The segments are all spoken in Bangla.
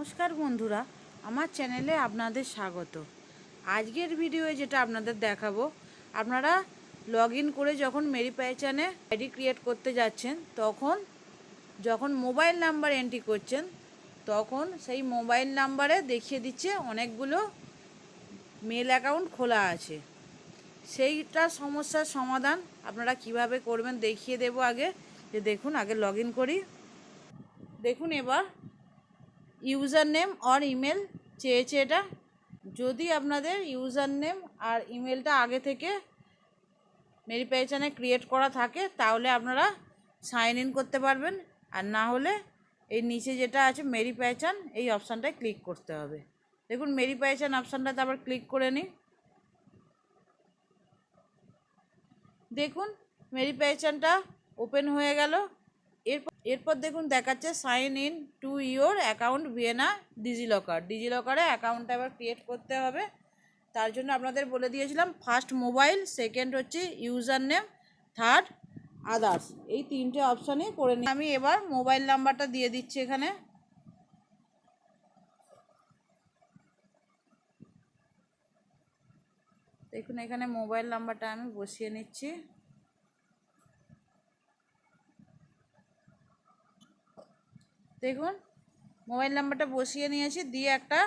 নমস্কার বন্ধুরা, আমার চ্যানেলে আপনাদের স্বাগত। আজকের ভিডিওয়ে যেটা আপনাদের দেখাবো, আপনারা লগ করে যখন মেরি প্যাচানে আইডি ক্রিয়েট করতে যাচ্ছেন, তখন যখন মোবাইল নাম্বার এন্ট্রি করছেন, তখন সেই মোবাইল নাম্বারে দেখিয়ে দিচ্ছে অনেকগুলো মেল অ্যাকাউন্ট খোলা আছে। সেইটা সমস্যার সমাধান আপনারা কীভাবে করবেন দেখিয়ে দেব আগে। যে দেখুন, আগে লগ করি। দেখুন এবার ইউজার নেম অর ইমেল চেয়েছে এটা, যদি আপনাদের ইউজার নেম আর ইমেলটা আগে থেকে মেরি পেচানে ক্রিয়েট করা থাকে, তাহলে আপনারা সাইন ইন করতে পারবেন। আর না হলে এই নিচে যেটা আছে মেরি পেচান এই অপশানটায় ক্লিক করতে হবে। দেখুন মেরি পেচান অপশানটাতে আবার ক্লিক করে নিই। দেখুন মেরি পেচানটা ওপেন হয়ে গেল। এরপর এরপর দেখুন দেখাচ্ছে sign in to your account Vienna DigiLocker ডিজিলকারে অ্যাকাউন্টটা এবার ক্রিয়েট করতে হবে। তার জন্য আপনাদের বলে দিয়েছিলাম ফার্স্ট মোবাইল সেকেন্ড হচ্ছে ইউজার নেম থার্ড আদার্স এই তিনটে অপশানই করে নিই আমি এবার মোবাইল নাম্বারটা দিয়ে দিচ্ছি এখানে। দেখুন এখানে মোবাইল নাম্বারটা আমি বসিয়ে নিচ্ছি। দেখুন, মোবাইল নাম্বারটা বসিয়ে নিয়েছি, দিয়ে একটা,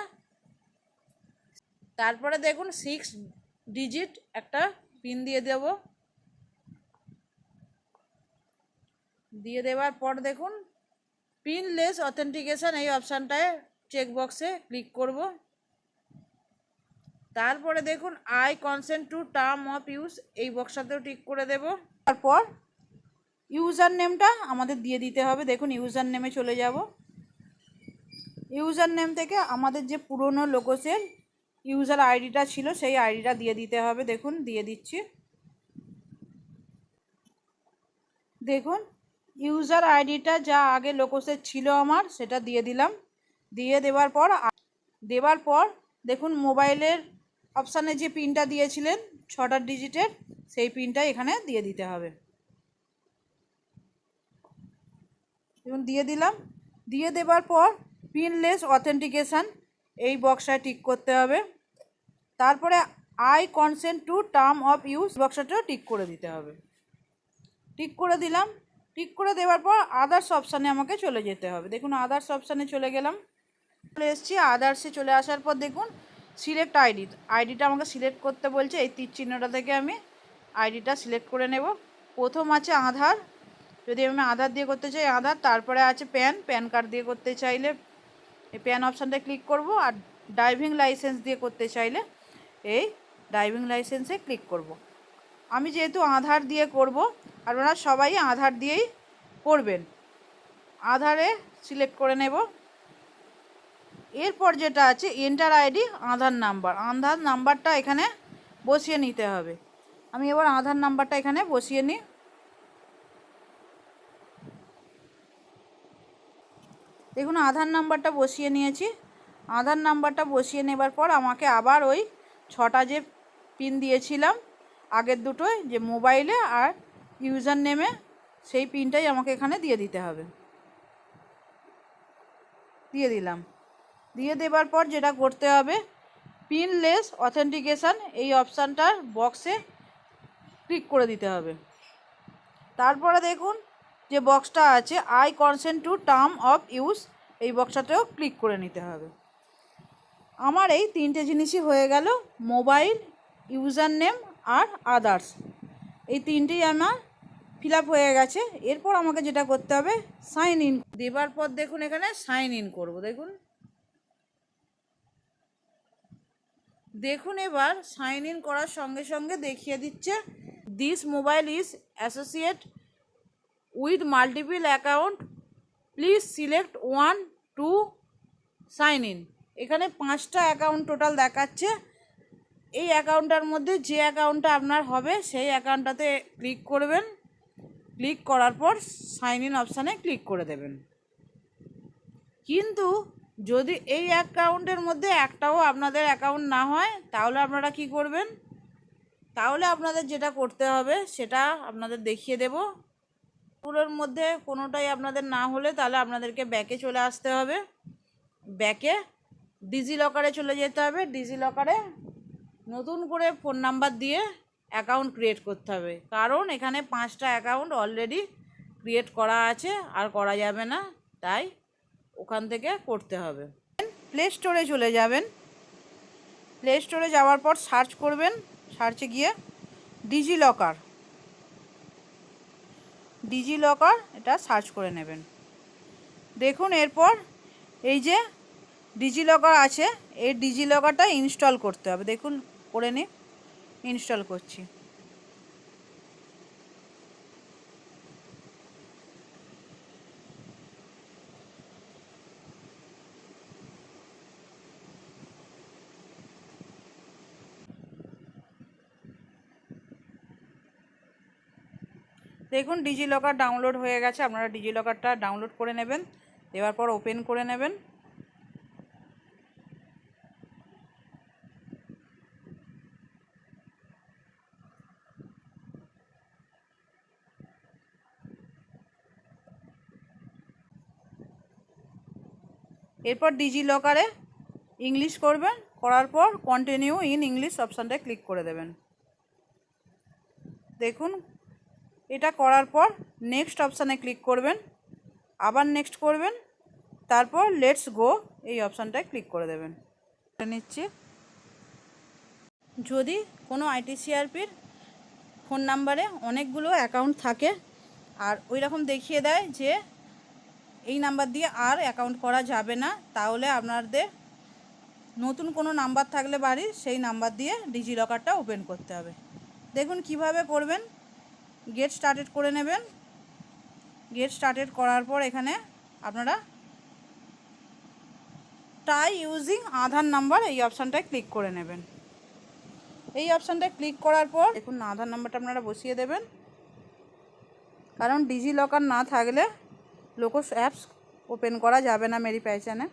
তারপরে দেখুন সিক্স ডিজিট একটা পিন দিয়ে দেব। দিয়ে দেওয়ার পর দেখুন পিনলেস অথেন্টিকেশান এই অপশানটায় চেক বক্সে ক্লিক করব। তারপরে দেখুন I consent to term of use এই বক্সটাতেও টিক করে দেব। তারপর ইউজার নেমটা আমাদের দিয়ে দিতে হবে। দেখুন ইউজার নেমে চলে যাব। ইউজার নেম থেকে আমাদের যে পুরনো লোকসের ইউজার আইডিটা ছিল, সেই আইডিটা দিয়ে দিতে হবে। দেখুন, দিয়ে দিচ্ছি। দেখুন, ইউজার আইডিটা যা আগে লোকসের ছিল আমার, সেটা দিয়ে দিলাম। দিয়ে দেওয়ার পর দেওয়ার পর দেখুন, মোবাইলের অপশানে যে পিনটা দিয়েছিলেন, ছটা ডিজিটের, সেই পিনটা এখানে দিয়ে দিতে হবে। দেখুন দিয়ে দিলাম। দিয়ে দেবার পর পিনলেস অথেন্টিকেশান এই বক্সটায় টিক করতে হবে। তারপরে I consent to term of use বক্সটাও tick করে দিতে হবে। টিক করে দিলাম। টিক করে দেওয়ার পর আদার্স অপশানে আমাকে চলে যেতে হবে। দেখুন আদার্স অপশানে চলে গেলাম। চলে এসেছি। আদার্সে চলে আসার পর দেখুন সিলেক্ট আইডি আইডিটা আমাকে সিলেক্ট করতে বলছে। এই তীর চিহ্নটা থেকে আমি আইডিটা সিলেক্ট করে নেব। প্রথম আছে আধার। যদি আমি আধার দিয়ে করতে চাই আধার, তারপরে আছে প্যান প্যান কার্ড দিয়ে করতে চাইলে এই প্যান অপশানটা ক্লিক করব আর ড্রাইভিং লাইসেন্স দিয়ে করতে চাইলে এই ড্রাইভিং লাইসেন্সে ক্লিক করব। আমি যেহেতু আধার দিয়ে করব আপনারা সবাই আধার দিয়েই করবেন, আধারে সিলেক্ট করে নেব। এরপর যেটা আছে, enter ID, Aadhaar number. Aadhaar নাম্বারটা এখানে বসিয়ে নিতে হবে। আমি এবার আধার নাম্বারটা এখানে বসিয়ে নিই। দেখুন, আধার নাম্বারটা বসিয়ে নিয়েছি। আধার নাম্বারটা বসিয়ে নেবার পর আমাকে আবার ওই ছটা যে পিন দিয়েছিলাম, আগের দুটোয়, যে মোবাইলে আর ইউজার নেমে, সেই পিনটাই আমাকে এখানে দিয়ে দিতে হবে। দিয়ে দিলাম। দিয়ে দেবার পর যেটা করতে হবে, পিনলেস অথেন্টিকেশান এই অপশানটার বক্সে ক্লিক করে দিতে হবে। তারপরে দেখুন যে বক্সটা আছে I consent to term of use এই বক্সটাতেও ক্লিক করে নিতে হবে। আমার এই তিনটে জিনিসই হয়ে গেল মোবাইল ইউজার নেম আর আদার্স এই তিনটেই আমার ফিল আপ হয়ে গেছে। এরপর আমাকে যেটা করতে হবে সাইন ইন দেবার পর দেখুন এখানে সাইন ইন করব, দেখুন। দেখুন এবার সাইন ইন করার সঙ্গে সঙ্গে দেখিয়ে দিচ্ছে this mobile is associate with multiple account please select one to sign in এখানে পাঁচটা অ্যাকাউন্ট টোটাল দেখাচ্ছে। এই অ্যাকাউন্টটার মধ্যে যে অ্যাকাউন্টটা আপনার হবে, সেই অ্যাকাউন্টটাতে ক্লিক করবেন। ক্লিক করার পর সাইন ইন অপশানে ক্লিক করে দেবেন। কিন্তু যদি এই অ্যাকাউন্টের মধ্যে একটাও আপনাদের অ্যাকাউন্ট না হয়, তাহলে আপনারা কি করবেন? তাহলে আপনাদের যেটা করতে হবে, সেটা আপনাদের দেখিয়ে দেব। পুরোর মধ্যে কোনোটাই আপনাদের না হলে তাহলে আপনাদেরকে ব্যাকে চলে আসতে হবে। ব্যাকে ডিজি লকারে চলে যেতে হবে। ডিজি লকারে নতুন করে ফোন নাম্বার দিয়ে অ্যাকাউন্ট ক্রিয়েট করতে হবে। কারণ এখানে পাঁচটা অ্যাকাউন্ট অলরেডি ক্রিয়েট করা আছে, আর করা যাবে না, তাই ওখান থেকে করতে হবে। প্লে স্টোরে চলে যাবেন। প্লে স্টোরে যাওয়ার পর সার্চ করবেন। সার্চে গিয়ে ডিজি লকার ডিজি লকার এটা সার্চ করে নেবেন। দেখুন এরপর এই যে ডিজি লকার আছে, এই ডিজি লকারটা ইনস্টল করতে হবে। দেখুন, করে নি ইনস্টল করছি। দেখুন ডিজি লকার ডাউনলোড হয়ে গেছে। আপনারা ডিজি লকারটা ডাউনলোড করে নেবেন। দেওয়ার পর ওপেন করে নেবেন। এরপর ডিজি লকারে ইংলিশ করবেন। করার পর কন্টিনিউ ইন ইংলিশ অপশানটায় ক্লিক করে দেবেন। দেখুন এটা করার পর নেক্সট অপশানে ক্লিক করবেন, আবার নেক্সট করবেন, তারপর লেটস গো এই অপশানটায় ক্লিক করে দেবেন। নিচ্ছি। যদি কোনো আইটিসিআরপির ফোন নাম্বারে অনেকগুলো অ্যাকাউন্ট থাকে, আর ওই রকম দেখিয়ে দেয় যে এই নাম্বার দিয়ে আর অ্যাকাউন্ট করা যাবে না, তাহলে আপনাদের নতুন কোনো নাম্বার থাকলে বাড়ির সেই নাম্বার দিয়ে ডিজি লকারটা ওপেন করতে হবে। দেখুন কীভাবে করবেন। গেট স্টার্টেড করে নেবেন। গেট স্টার্টেড করার পর এখানে আপনারা টাই ইউজিং আধার নাম্বার এই অপশানটায় ক্লিক করে নেবেন। এই অপশানটায় ক্লিক করার পর দেখুন আধার নাম্বারটা আপনারা বসিয়ে দেবেন। কারণ ডিজি লকার না থাকলে লোকস অ্যাপস ওপেন করা যাবে না মেরি প্যাচানে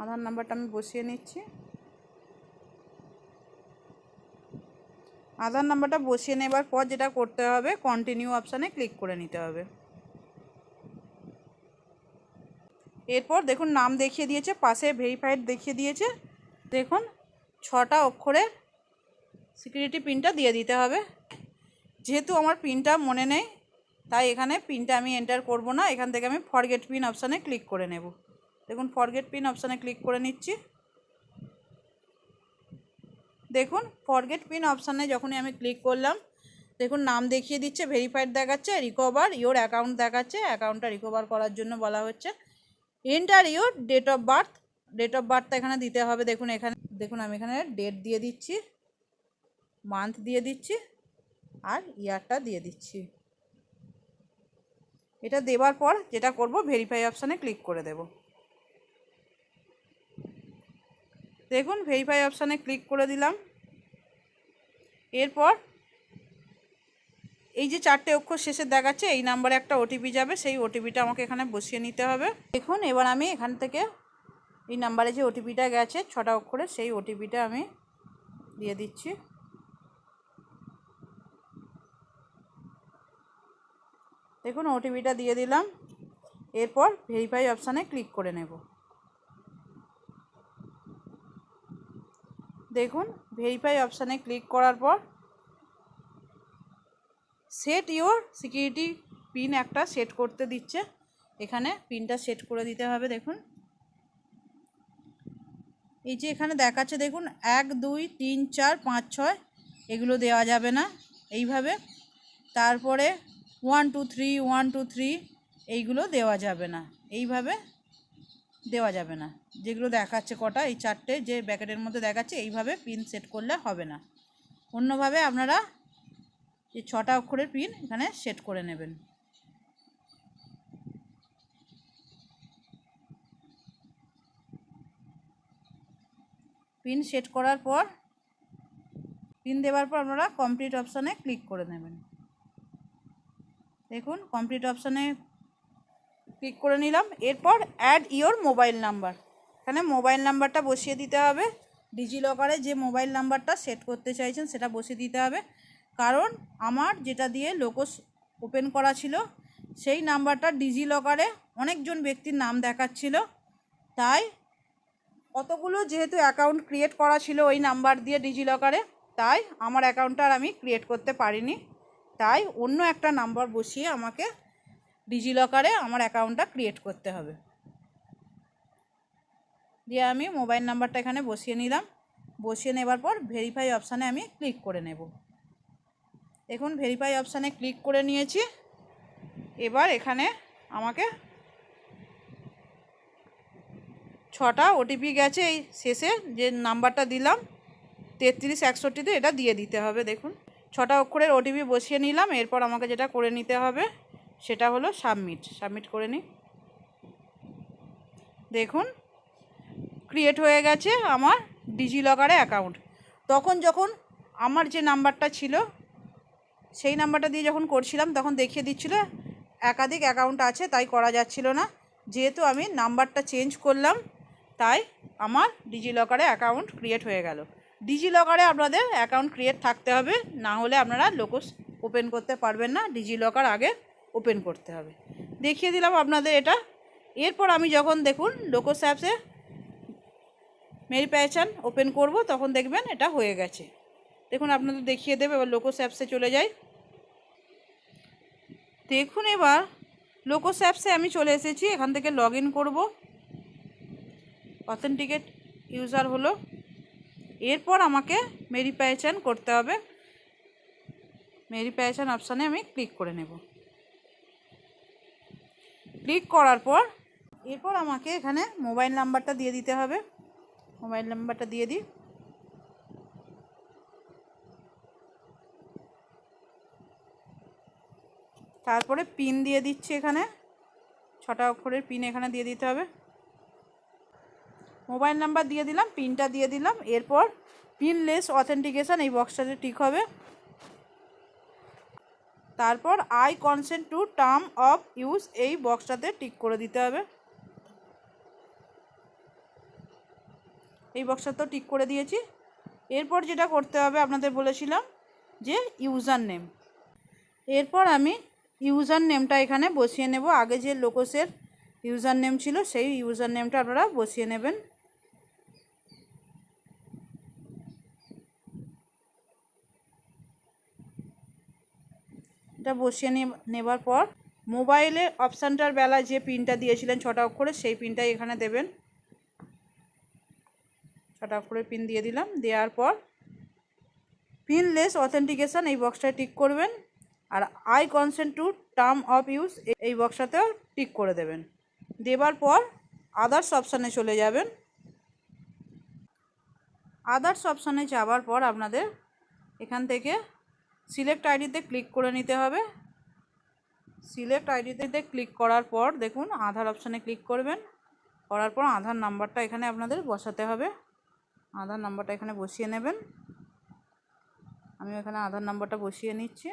আধার নাম্বারটা আমি বসিয়ে নিচ্ছি। আধার নাম্বারটা বসিয়ে নেবার পর যেটা করতে হবে কন্টিনিউ অপশানে ক্লিক করে নিতে হবে। এরপর দেখুন, নাম দেখিয়ে দিয়েছে, পাশে ভেরিফাইড দেখিয়ে দিয়েছে। দেখুন, ছটা অক্ষরের সিকিউরিটি পিনটা দিয়ে দিতে হবে। যেহেতু আমার পিনটা মনে নেই, তাই এখানে পিনটা আমি এন্টার করব না। এখান থেকে আমি ফরগেট পিন অপশানে ক্লিক করে নেব। দেখুন ফরগেট পিন অপশানে ক্লিক করে নিচ্ছি। দেখুন ফরগেট পিন অপশানে যখনই আমি ক্লিক করলাম, দেখুন, নাম দেখিয়ে দিচ্ছে ভেরিফাইড দেখাচ্ছে রিকভার ইওর অ্যাকাউন্ট দেখাচ্ছে অ্যাকাউন্টটা রিকভার করার জন্য বলা হচ্ছে। Enter your date of birth date of বার্থটা এখানে দিতে হবে, দেখুন, এখানে, দেখুন, আমি এখানে ডেট দিয়ে দিচ্ছি মান্থ দিয়ে দিচ্ছি, আর ইয়ারটা দিয়ে দিচ্ছি। এটা দেওয়ার পর যেটা করব ভেরিফাই অপশানে ক্লিক করে দেব। দেখুন ভেরিফাই অপশানে ক্লিক করে দিলাম। এরপর এই যে চারটে অক্ষর শেষে দেখাচ্ছে, এই নাম্বারে একটা ওটিপি যাবে, সেই ওটিপিটা আমাকে এখানে বসিয়ে নিতে হবে। দেখুন, এবার আমি এখান থেকে এই নাম্বারে যে ওটিপিটা গেছে, ছটা অক্ষরে সেই ওটিপিটা আমি দিয়ে দিচ্ছি। দেখুন ওটিপিটা দিয়ে দিলাম। এরপর ভেরিফাই অপশানে ক্লিক করে নেব। দেখুন ভেরিফাই অপশানে ক্লিক করার পর সেট ইওর সিকিউরিটি পিন একটা সেট করতে দিচ্ছে। এখানে পিনটা সেট করে দিতে হবে, দেখুন। এই যে এখানে দেখাচ্ছে, দেখুন, এক, দুই, তিন, চার, পাঁচ, ছয়, এগুলো দেওয়া যাবে না। এইভাবে তারপরে one two three one two three এইগুলো দেওয়া যাবে না। এইভাবে দেওয়া যাবে না। যেগুলো দেখাচ্ছে কটা, এই চারটে যে ব্যাকেটের মধ্যে দেখাচ্ছে, এইভাবে পিন সেট করলে হবে না। অন্যভাবে আপনারা এই ছটা অক্ষরের পিন এখানে সেট করে নেবেন। পিন সেট করার পর পিন দেওয়ার পর আপনারা কমপ্লিট অপশানে ক্লিক করে নেবেন। দেখুন কমপ্লিট অপশানে ক্লিক করে নিলাম। এরপর অ্যাড ইওর মোবাইল নাম্বার এখানে মোবাইল নাম্বারটা বসিয়ে দিতে হবে। ডিজি লকারে যে মোবাইল নাম্বারটা সেট করতে চাইছেন, সেটা বসিয়ে দিতে হবে। কারণ আমার যেটা দিয়ে লোকস ওপেন করা ছিল, সেই নাম্বারটা ডিজি লকারে অনেকজন ব্যক্তির নাম দেখাচ্ছিল। তাই কতগুলো যেহেতু অ্যাকাউন্ট ক্রিয়েট করা ছিল ওই নাম্বার দিয়ে ডিজি লকারে তাই আমার অ্যাকাউন্টটা আর আমি ক্রিয়েট করতে পারিনি। তাই অন্য একটা নাম্বার বসিয়ে আমাকে ডিজি লকারে আমার অ্যাকাউন্টটা ক্রিয়েট করতে হবে। দিয়ে আমি মোবাইল নাম্বারটা এখানে বসিয়ে নিলাম। বসিয়ে নেবার পর ভেরিফাই অপশানে আমি ক্লিক করে নেব। দেখুন ভেরিফাই অপশানে ক্লিক করে নিয়েছি। এবার এখানে আমাকে ছটা ওটিপি গেছে এই শেষে, যে নাম্বারটা দিলাম, তেত্রিশ, একষট্টিতে এটা দিয়ে দিতে হবে, দেখুন। ছটা অক্ষরের ওটিপি বসিয়ে নিলাম, এরপর আমাকে যেটা করে নিতে হবে সেটা হলো সাবমিট সাবমিট করে নিই দেখুন ক্রিয়েট হয়ে গেছে আমার ডিজি লকারে অ্যাকাউন্ট তখন যখন আমার যে নাম্বারটা ছিল, সেই নাম্বারটা দিয়ে যখন করছিলাম, তখন দেখিয়ে দিচ্ছিল, একাধিক অ্যাকাউন্ট আছে, তাই করা যাচ্ছিল না। যেহেতু আমি নাম্বারটা চেঞ্জ করলাম, তাই আমার ডিজি লকারে অ্যাকাউন্ট ক্রিয়েট হয়ে গেল। ডিজি লকারে আপনাদের অ্যাকাউন্ট ক্রিয়েট থাকতে হবে, না হলে আপনারা লোকস ওপেন করতে পারবেন না। ডিজি লকার আগে ওপেন করতে হবে। দেখিয়ে দিলাম আপনাদের এটা। এরপর আমি যখন দেখুন লোকস অ্যাপসে মেরি প্যাচান ওপেন করব, তখন দেখবেন এটা হয়ে গেছে। দেখুন আপনাদের দেখিয়ে দেবে, এবার লোকস অ্যাপসে চলে যাই। দেখুন এবার লোকস অ্যাপসে আমি চলে এসেছি, এখান থেকে লগ ইন করব। অথেন্টিকেট ইউজার হলো। এরপর আমাকে মেরি প্যাচান করতে হবে। মেরি প্যাচান অপশানে আমি ক্লিক করে নেব। ক্লিক করার পর এরপর আমাকে এখানে মোবাইল নাম্বারটা দিয়ে দিতে হবে। মোবাইল নাম্বারটা দিয়ে দিই। তারপরে পিন দিয়ে দিচ্ছি এখানে। ছটা অক্ষরের পিন এখানে দিয়ে দিতে হবে। মোবাইল নাম্বার দিয়ে দিলাম পিনটা দিয়ে দিলাম। এরপর পিনলেস অথেন্টিকেশান এই বক্সটাতে টিক হবে। তারপর I consent to term of use এই বক্সটাতে টিক করে দিতে হবে। এই বক্সটাতেও টিক করে দিয়েছি। এরপর যেটা করতে হবে, আপনাদের বলেছিলাম যে ইউজার নেম। এরপর আমি ইউজার নেমটা এখানে বসিয়ে নেব। আগে যে লোকসের ইউজার নেম ছিল, সেই ইউজার নেমটা আপনারা বসিয়ে নেবেন। এটা বসিয়ে নেবার পর মোবাইলে অপশানটার বেলা যে পিনটা দিয়েছিলেন ছটা অক্ষরে সেই পিনটাই এখানে দেবেন। ছটা অক্ষরের পিন দিয়ে দিলাম, দেওয়ার পর পিনলেস অথেন্টিকেশান এই বক্সটায় টিক করবেন আর I consent to term of use এই বক্সটাতেও টিক করে দেবেন। দেবার পর আদার্স অপশানে চলে যাবেন। আদার্স অপশানে যাওয়ার পর আপনাদের এখান থেকে সিলেক্ট আইডিতে ক্লিক করে নিতে হবে। সিলেক্ট আইডিতে ক্লিক করার পর দেখুন, আধার অপশানে ক্লিক করবেন। করার পর আধার নাম্বারটা এখানে আপনাদের বসাতে হবে। আধার নাম্বারটা এখানে বসিয়ে নেবেন। আমি এখানে আধার নাম্বারটা বসিয়ে নিচ্ছি।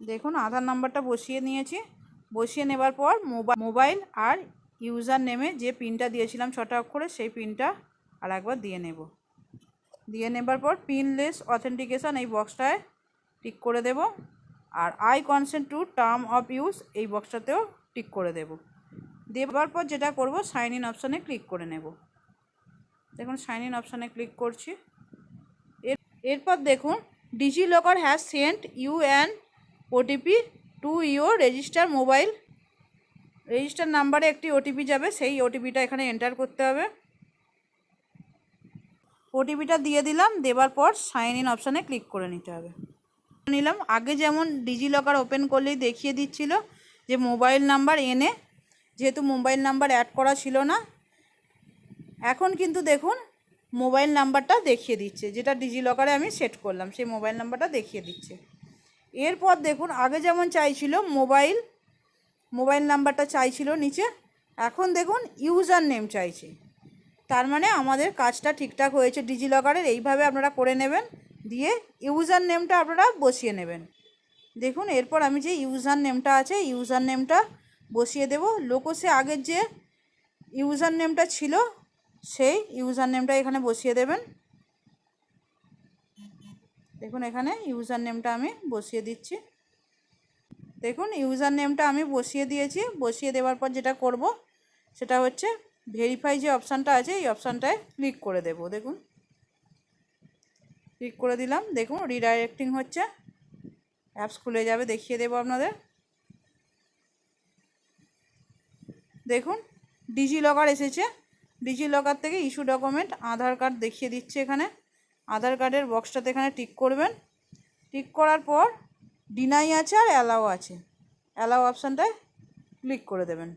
দেখুন, আধার নাম্বারটা বসিয়ে নিয়েছি। বসিয়ে নেবার পর মোবাইল মোবাইল আর ইউজার নেমে যে পিনটা দিয়েছিলাম ছটা অক্ষরে, সেই পিনটা আর একবার দিয়ে নেব। দিয়ে নেবার পর পিনলেস অথেন্টিকেশান এই বক্সটায় টিক করে দেব আর I consent to term of use এই বক্সটাতেও টিক করে দেব। দেবার পর যেটা করব, সাইন ইন অপশানে ক্লিক করে নেব। দেখুন, সাইন ইন অপশানে ক্লিক করছি। এর, এরপর দেখুন DigiLocker has sent you an OTP to your register mobile. Register নাম্বারে একটি ওটিপি যাবে, সেই ওটিপিটা এখানে এন্টার করতে হবে। ওটিপিটা দিয়ে দিলাম, দেবার পর সাইন ইন অপশানে ক্লিক করে নিতে হবে। নিলাম, আগে যেমন ডিজি লকার ওপেন করলেই দেখিয়ে দিচ্ছিল যে মোবাইল নাম্বার এনে, যেহেতু মোবাইল নাম্বার অ্যাড করা ছিল না, এখন কিন্তু দেখুন মোবাইল নাম্বারটা দেখিয়ে দিচ্ছে, যেটা ডিজি লকারে আমি সেট করলাম, সেই মোবাইল নাম্বারটা দেখিয়ে দিচ্ছে। এরপর দেখুন, আগে যেমন চাইছিল মোবাইল মোবাইল নাম্বারটা চাইছিল নিচে, এখন দেখুন ইউজার নেম চাইছে। তার মানে আমাদের কাজটা ঠিকঠাক হয়েছে ডিজি লকারের এইভাবে আপনারা করে নেবেন, দিয়ে ইউজার নেমটা আপনারা বসিয়ে নেবেন। দেখুন, এরপর আমি যে ইউজার নেমটা আছে, ইউজার নেমটা বসিয়ে দেব। লোকসে আগের যে ইউজার নেমটা ছিল, সেই ইউজার নেমটা এখানে বসিয়ে দেবেন। দেখুন এখানে ইউজার নেমটা আমি বসিয়ে দিচ্ছি। দেখুন ইউজার নেমটা আমি বসিয়ে দিয়েছি। বসিয়ে দেওয়ার পর যেটা করব সেটা হচ্ছে ভেরিফাই যে অপশানটা আছে এই অপশানটায় ক্লিক করে দেব। দেখুন। ক্লিক করে দিলাম। দেখুন রিডাইরেক্টিং হচ্ছে। অ্যাপস খুলে যাবে, দেখিয়ে দেবো আপনাদের। দেখুন ডিজি লকার এসেছে। ডিজি লকার থেকে ইস্যু ডকুমেন্ট আধার কার্ড দেখিয়ে দিচ্ছে এখানে। আধার কার্ডের বক্সটাতে এখানে টিক করবেন। টিক করার পর ডিনাই আছে আর অ্যালাও আছে। অ্যালাও অপশানটায় ক্লিক করে দেবেন।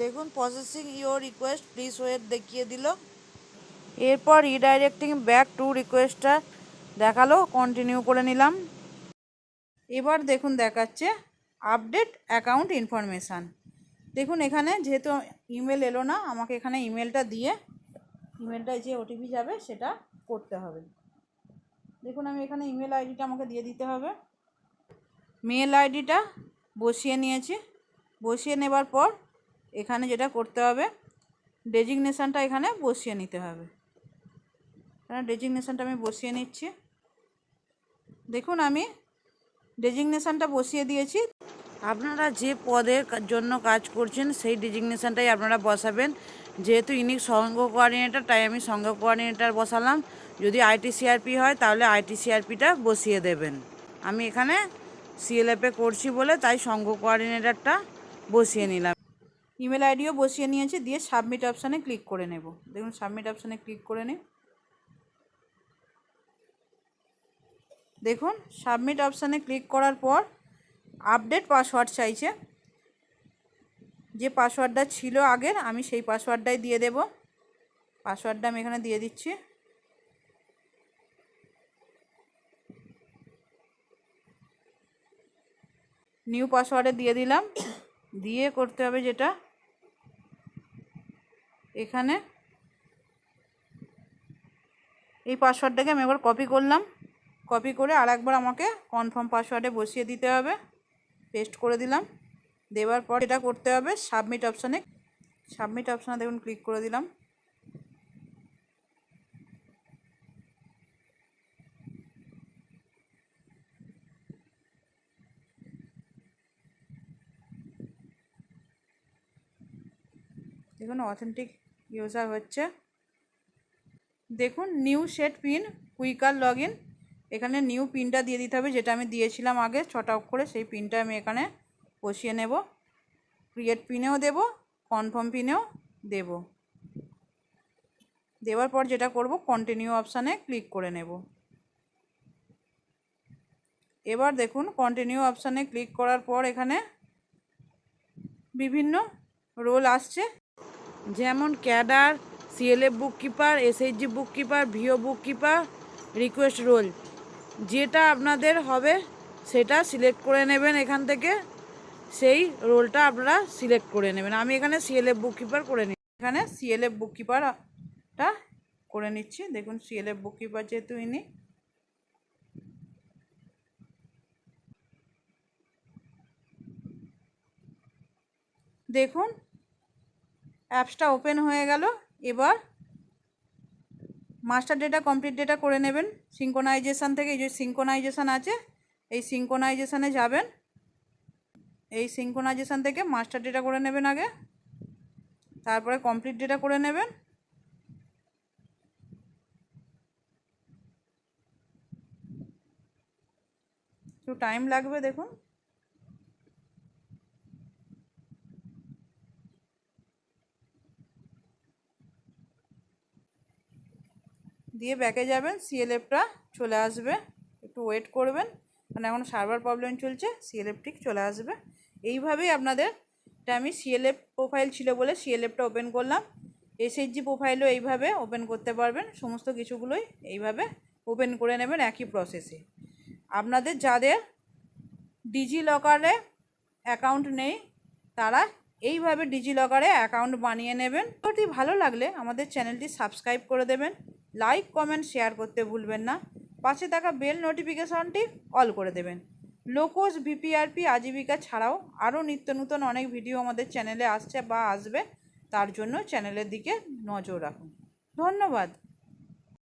দেখুন processing your request please wait দেখিয়ে দিল। এরপর রিডাইরেক্টিং ব্যাক টু রিকোয়েস্টটা দেখাল কন্টিনিউ করে নিলাম। এবার দেখুন, দেখাচ্ছে আপডেট অ্যাকাউন্ট ইনফরমেশান দেখুন, এখানে যেহেতু ইমেল এলো না, আমাকে এখানে ইমেলটা দিয়ে ইমেলটায় যে ওটিপি যাবে সেটা করতে হবে। দেখুন, আমি এখানে ইমেল আইডিটা আমাকে দিয়ে দিতে হবে। মেল আইডিটা বসিয়ে নিয়েছি। বসিয়ে নেবার পর এখানে যেটা করতে হবে, ডেজিগনেশানটা এখানে বসিয়ে নিতে হবে। এখানে ডেজিগনেশানটা আমি বসিয়ে নিচ্ছি। দেখুন, আমি ডেজিগনেশানটা বসিয়ে দিয়েছি। আপনারা যে পদের জন্য কাজ করছেন, সেই ডেজিগনেশানটাই আপনারা বসাবেন। যেহেতু ইনি সংঘ কোঅর্ডিনেটর, তাই আমি সংঘ কোঅর্ডিনেটর বসালাম। যদি আইটি সিআরপি হয়, তাহলে আইটি সিআরপিটা বসিয়ে দেবেন। আমি এখানে সিএলএফে করছি বলে তাই সংঘ কোঅর্ডিনেটরটা বসিয়ে নিলাম। ইমেল আইডিও বসিয়ে নিয়েছি, দিয়ে সাবমিট অপশানে ক্লিক করে নেব। দেখুন, সাবমিট অপশানে ক্লিক করে নিই। দেখুন, সাবমিট অপশানে ক্লিক করার পর আপডেট পাসওয়ার্ড চাইছে। যে পাসওয়ার্ডটা ছিল আগের, আমি সেই পাসওয়ার্ডটাই দিয়ে দেব। পাসওয়ার্ডটা আমি এখানে দিয়ে দিচ্ছি। নিউ পাসওয়ার্ডে দিয়ে দিলাম। দিয়ে করতে হবে যেটা? এখানে। এই পাসওয়ার্ডটাকে আমি একবার কপি করলাম। কপি করে আর একবার আমাকে কনফার্ম পাসওয়ার্ডে বসিয়ে দিতে হবে। পেস্ট করে দিলাম। দেওয়ার পর এটা করতে হবে সাবমিট অপশানে সাবমিট অপশানে দেখুন ক্লিক করে দিলাম। দেখুন অথেন্টিক ইউজার হচ্ছে। দেখুন new set pin quicker log এখানে নিউ পিনটা দিয়ে দিতে হবে, যেটা আমি দিয়েছিলাম আগে, ছটা অক্ষরে সেই পিনটা আমি এখানে বসিয়ে নেব ক্রিয়েট পিনেও দেব কনফার্ম পিনেও দেব। দেওয়ার পর যেটা করব কন্টিনিউ অপশানে ক্লিক করে নেব। এবার দেখুন কন্টিনিউ অপশানে ক্লিক করার পর এখানে বিভিন্ন রোল আসছে। যেমন cadre CLF book keeper SHG book keeper VO book keeper request role যেটা আপনাদের হবে, সেটা সিলেক্ট করে নেবেন এখান থেকে। সেই রোলটা আপনারা সিলেক্ট করে নেবেন। আমি এখানে সিএলএফ বুক কিপার করে নিই এখানে সিএলএফ বুক কিপারটা করে নিচ্ছি। দেখুন সিএলএফ বুক কিপার যেহেতু ইনি। দেখুন অ্যাপসটা ওপেন হয়ে গেল। এবার মাস্টার ডেটা কমপ্লিট ডেটা করে নেবেন। সিঙ্কোনাইজেশান থেকে এই যে সিঙ্কোনাইজেশান আছে, এই সিঙ্কোনাইজেশানে যাবেন। এই সিঙ্কোনাইজেশান থেকে মাস্টার ডেটা করে নেবেন আগে, তারপরে কমপ্লিট ডেটা করে নেবেন। একটু টাইম লাগবে, দেখুন। দিয়ে ব্যাকে যাবেন সিএলএফটা চলে আসবে। একটু ওয়েট করবেন। কারণ এখন সার্ভার প্রবলেম চলছে সিএলএফ ঠিক চলে আসবে। এইভাবেই আপনাদের এটা আমি সিএলএফ প্রোফাইল ছিল বলে সিএলএফটা ওপেন করলাম। এসএইচজি প্রোফাইলও এইভাবে ওপেন করতে পারবেন। সমস্ত কিছুগুলোই এইভাবে ওপেন করে নেবেন একই প্রসেসে আপনাদের যাদের ডিজি লকারে অ্যাকাউন্ট নেই, তারা এইভাবে ডিজি লকারে অ্যাকাউন্ট বানিয়ে নেবেন। ভিডিওটি ভালো লাগলে আমাদের চ্যানেলটি সাবস্ক্রাইব করে দেবেন। লাইক কমেন্ট শেয়ার করতে ভুলবেন না। পাশে থাকা বেল নোটিফিকেশনটি অল করে দেবেন। লোকোজ ভিপিআরপি আজীবিকা ছাড়াও আরও নিত্য নূতন অনেক ভিডিও আমাদের চ্যানেলে আসছে বা আসবে, তার জন্য চ্যানেলের দিকে নজর রাখুন। ধন্যবাদ।